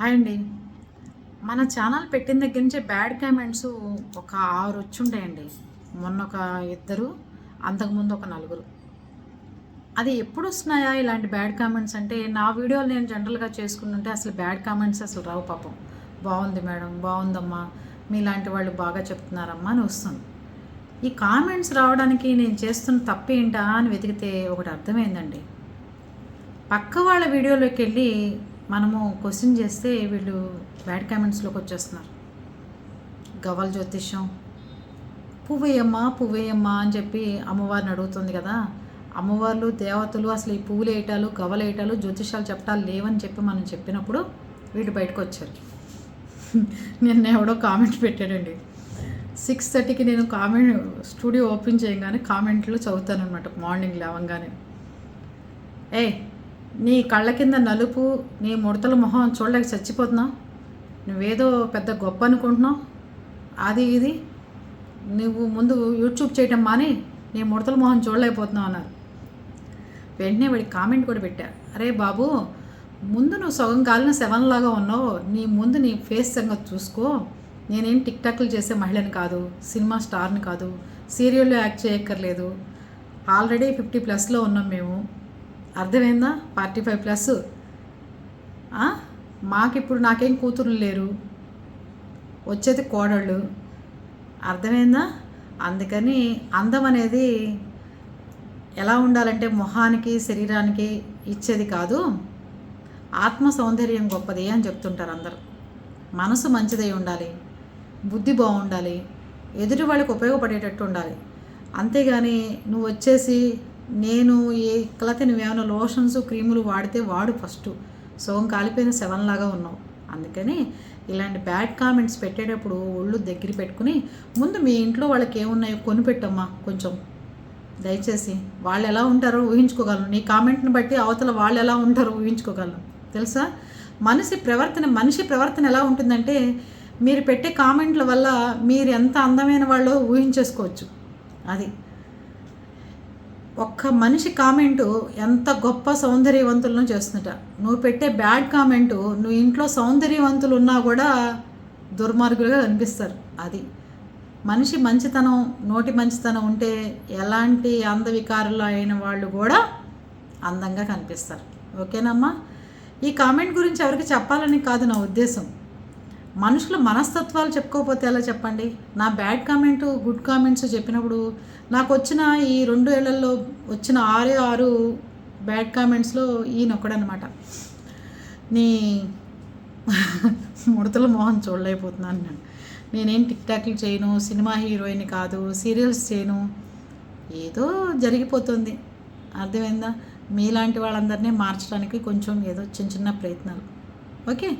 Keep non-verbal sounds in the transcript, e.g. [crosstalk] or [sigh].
Hi అండి. మన channel పెట్టిన దగ్గర నుంచి బ్యాడ్ కామెంట్స్ ఒక ఆరు వచ్చుంటాయండి మొన్న ఒక ఇద్దరు అంతకుముందు ఒక నలుగురు. అది ఎప్పుడు వస్తున్నాయా ఇలాంటి బ్యాడ్ కామెంట్స్ అంటే నా వీడియోలు నేను జనరల్గా చేసుకుంటుంటే అసలు బ్యాడ్ కామెంట్స్ అసలు రావు పాపం. బాగుంది మేడం బాగుందమ్మా మీలాంటి వాళ్ళు బాగా చెప్తున్నారమ్మా అని వస్తుంది. ఈ కామెంట్స్ రావడానికి నేను చేస్తున్న తప్పేంటా అని వెతికితే ఒకటి అర్థమైందండి. పక్క వాళ్ళ వీడియోలోకి వెళ్ళి మనము క్వశ్చన్ చేస్తే వీళ్ళు బ్యాడ్ కామెంట్స్లోకి వచ్చేస్తున్నారు. గవ్వల జ్యోతిష్యం. పువ్వేయమ్మా పువ్వేయమ్మా అని చెప్పి అమ్మవారిని అడుగుతుంది కదా. అమ్మవార్లు దేవతలు అసలు ఈ పువ్వులు వేయటాలు గవ్వలు వేయటాలు జ్యోతిషాలు చెప్పటాలు లేవని చెప్పి మనం చెప్పినప్పుడు వీళ్ళు బయటకు వచ్చారు. [laughs] నిన్న ఎవడో కామెంట్ పెట్టాడండి. సిక్స్ థర్టీకి నేను కామెంట్ స్టూడియో ఓపెన్ చేయగానే కామెంట్లు చదువుతాను అనమాట మార్నింగ్ లేవంగానే. ఏ నీ కళ్ళ కింద నలుపు నీ ముడతల మొహం చూడలేక చచ్చిపోతున్నావు. నువ్వేదో పెద్ద గొప్ప అనుకుంటున్నావు. అది ఇది. నువ్వు ముందు యూట్యూబ్ చేయటం మాని నీ ముడతల మొహం చూడలేకపోతున్నావు అన్నారు. వెంటనే వాడి కామెంట్ కూడా పెట్టా. అరే బాబు ముందు నువ్వు సగం కాలిన సెవెన్ లాగా ఉన్నావు. నీ ముందు నీ ఫేస్ సంగతి చూసుకో. నేనేం టిక్ టాక్లు చేసే మహిళని కాదు సినిమా స్టార్ని కాదు సీరియల్లో యాక్ట్ చేయక్కర్లేదు. ఆల్రెడీ ఫిఫ్టీ ప్లస్లో ఉన్నాం మేము. అర్థమైందా? Forty five plus. మాకిప్పుడు నాకేం కూతురు లేరు. వచ్చేది కోడళ్ళు. అర్థమైందా? అందుకని అందం అనేది ఎలా ఉండాలంటే మొహానికి శరీరానికి ఇచ్చేది కాదు. ఆత్మ సౌందర్యం గొప్పది అని చెప్తుంటారు అందరూ. మనసు మంచిదై ఉండాలి. బుద్ధి బాగుండాలి. ఎదుటి వాళ్ళకి ఉపయోగపడేటట్టు ఉండాలి. అంతేగాని నువ్వు వచ్చేసి నేను ఏ లేకపోతే నువ్వేమైనా లోషన్స్ క్రీములు వాడితే వాడు ఫస్ట్ సోం కాలిపోయిన సెవెన్ లాగా ఉన్నావు. అందుకని ఇలాంటి బ్యాడ్ కామెంట్స్ పెట్టేటప్పుడు ఒళ్ళు దగ్గర పెట్టుకుని ముందు మీ ఇంట్లో వాళ్ళకి ఏమున్నాయో కొనిపెట్టమ్మా కొంచెం. దయచేసి వాళ్ళు ఎలా ఉంటారో ఊహించుకోగలను. నీ కామెంట్ని బట్టి అవతల వాళ్ళు ఎలా ఉంటారో ఊహించుకోగలను. తెలుసా? మనిషి ప్రవర్తన మనిషి ప్రవర్తన ఎలా ఉంటుందంటే మీరు పెట్టే కామెంట్ల వల్ల మీరు ఎంత అందమైన వాళ్ళో ఊహించేసుకోవచ్చు. అది. ఒక్క మనిషి కామెంటు ఎంత గొప్ప సౌందర్యవంతులను చేస్తుంట నువ్వు పెట్టే బ్యాడ్ కామెంటు నువ్వు ఇంట్లో సౌందర్యవంతులు ఉన్నా కూడా దుర్మార్గులుగా కనిపిస్తారు. అది మనిషి మంచితనం నోటి మంచితనం ఉంటే ఎలాంటి అందవికారులు అయిన వాళ్ళు కూడా అందంగా కనిపిస్తారు. ఓకేనమ్మా? ఈ కామెంట్ గురించి ఎవరికి చెప్పాలని కాదు నా ఉద్దేశం. మనుషుల మనస్తత్వాలు చెప్పుకోకపోతే ఎలా చెప్పండి? నా బ్యాడ్ కామెంట్ గుడ్ కామెంట్స్ చెప్పినప్పుడు నాకు వచ్చిన ఈ రెండు ఏళ్ళలో వచ్చిన ఆరు ఆరు బ్యాడ్ కామెంట్స్లో ఈయన ఒక్కడనమాట నీ [laughs] ముడతల మోహన్ చూడలేకపోతున్నాను నేను. నేనేం టిక్ టాక్లు చేయను సినిమా హీరోయిన్ కాదు సీరియల్స్ చేయను. ఏదో జరిగిపోతుంది. అర్థమైందా? మీలాంటి వాళ్ళందరినీ మార్చడానికి కొంచెం ఏదో చిన్న చిన్న ప్రయత్నాలు. ఓకే?